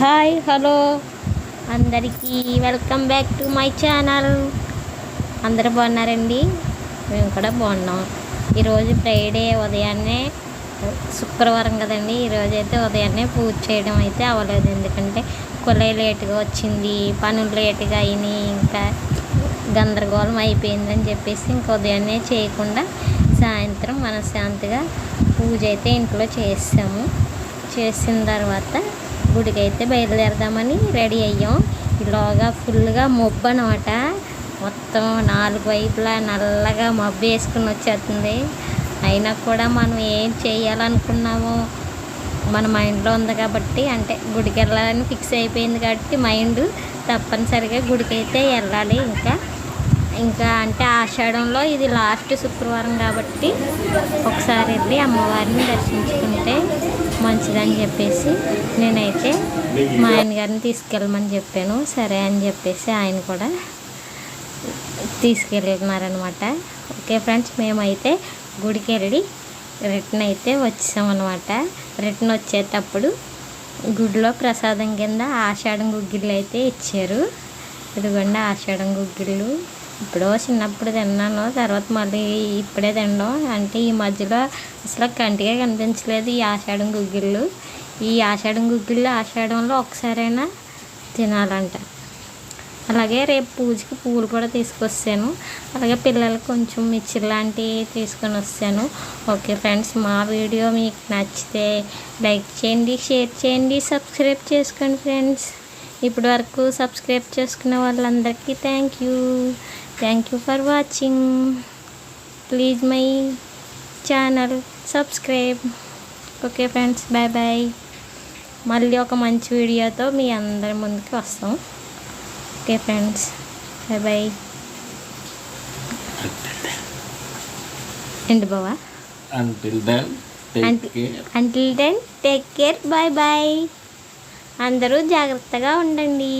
Hi hello. అందరికీ welcome back to my channel. అందరూ బాగున్నారండి? మేము కూడా బాగున్నాం. ఈరోజు ఫ్రైడే ఉదయాన్నే శుక్రవారం కదండి. ఈరోజు అయితే ఉదయాన్నే పూజ చేయడం అయితే అవ్వలేదు. ఎందుకంటే కొలై లేటుగా వచ్చింది పనులు లేటుగా అయినాయి ఇంకా గందరగోళం అయిపోయిందని చెప్పేసి ఇంకా ఉదయాన్నే చేయకుండా సాయంత్రం మనశ్శాంతిగా పూజ అయితే ఇంట్లో చేసాము. చేసిన తర్వాత గుడికైతే బయలుదేరదామని రెడీ అయ్యాం. ఇలాగా ఫుల్గా మబ్బు అనమాట మొత్తం నాలుగు వైపులా నల్లగా మబ్బు వేసుకుని వచ్చేస్తుంది. అయినా కూడా మనం ఏం చేయాలనుకున్నామో మన మైండ్లో ఉంది కాబట్టి అంటే గుడికి వెళ్ళాలని ఫిక్స్ అయిపోయింది కాబట్టి మైండ్ తప్పనిసరిగా గుడికి అయితే వెళ్ళాలి. ఇంకా ఇంకా అంటే ఆషాఢంలో ఇది లాస్ట్ శుక్రవారం కాబట్టి ఒకసారి వెళ్ళి అమ్మవారిని దర్శించుకుంటే మంచిదని చెప్పేసి నేనైతే మా ఆయన గారిని తీసుకెళ్ళమని చెప్పాను. సరే అని చెప్పేసి ఆయన కూడా తీసుకెళ్ళినారనమాట. ఓకే ఫ్రెండ్స్ మేమైతే గుడికి వెళ్ళి రిటర్న్ అయితే వచ్చామన్నమాట రిటర్న్ వచ్చేటప్పుడు గుడిలో ప్రసాదం కింద ఆషాఢం గుగ్గిళ్ళు అయితే ఇచ్చారు. ఇదిగోండి ఆషాఢం గుగ్గిళ్ళు. ఇప్పుడో చిన్నప్పుడు తిన్నాను తర్వాత మళ్ళీ ఇప్పుడే తినడం. అంటే ఈ మధ్యలో అసలు కంటిగా కనిపించలేదు ఈ ఆషాఢం గుగ్గిళ్ళు. ఈ ఆషాఢం గుగ్గిళ్ళు ఆషాఢంలో ఒకసారైనా తినాలంట. అలాగే రేపు పూజకి పువ్వులు కూడా తీసుకొస్తాను. అలాగే పిల్లలకు కొంచెం మిక్చర్ లాంటివి తీసుకొని వస్తాను. ఓకే ఫ్రెండ్స్ మా వీడియో మీకు నచ్చితే లైక్ చేయండి షేర్ చేయండి సబ్స్క్రైబ్ చేసుకోండి ఫ్రెండ్స్. ఇప్పటి వరకు సబ్స్క్రైబ్ చేసుకున్న వాళ్ళందరికీ thank you. Thank you for watching please my channel subscribe okay friends bye bye మళ్ళీ ఒక మంచి వీడియోతో మీ అందరి ముందుకు వస్తాం. ఓకే ఫ్రెండ్స్ బాయ్ బాయ్ ఏంటి బావా Until then, take Until- care. Until then take care bye bye అందరూ జాగ్రత్తగా ఉండండి.